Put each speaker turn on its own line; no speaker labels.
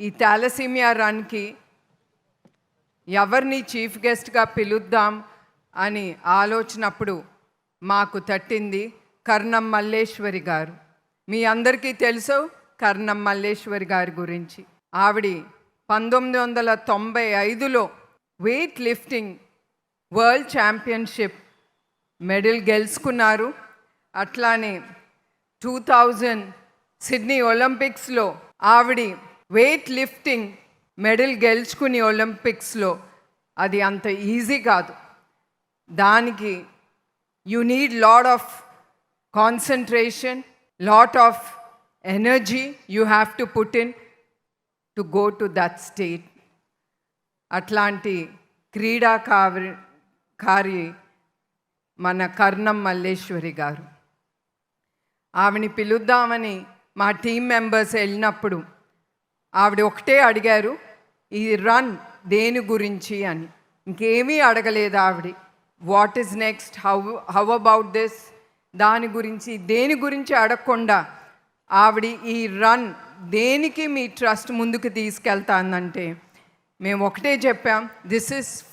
ఈ థాలసీమియా రన్కి ఎవరిని చీఫ్ గెస్ట్గా పిలుద్దాం అని ఆలోచనప్పుడు మాకు తట్టింది కర్ణం మల్లేశ్వరి గారు. మీ అందరికీ తెలుసు కర్ణం మల్లేశ్వరి గారి గురించి. ఆవిడ పంతొమ్మిది వందల తొంభై ఐదులో weight lifting world championship medal గెలుచుకున్నారు. అట్లానే టూ థౌజండ్ సిడ్నీ ఒలింపిక్స్లో ఆవిడ వెయిట్ లిఫ్టింగ్ మెడల్ గెలుచుకుని ఒలింపిక్స్లో అది అంత ఈజీ కాదు. దానికి you need lot of concentration lot of energy you have to put in to go to that state. అట్లాంటి క్రీడాకారి కారి మన కర్ణం మల్లేశ్వరి గారు. ఆవిని పిలుద్దామని మా టీం మెంబర్స్ వెళ్ళినప్పుడు ఆవిడ ఒకటే అడిగారు ఈ రన్ దేని గురించి అని. ఇంకేమీ అడగలేదు ఆవిడ. What is next? How how about this? దాని గురించి దేని గురించి అడగకుండా ఆవిడ ఈ రన్ దేనికి మీ ట్రస్ట్ ముందుకు తీసుకెళ్తానంటే మేము ఒకటే చెప్పాం దిస్ ఇస్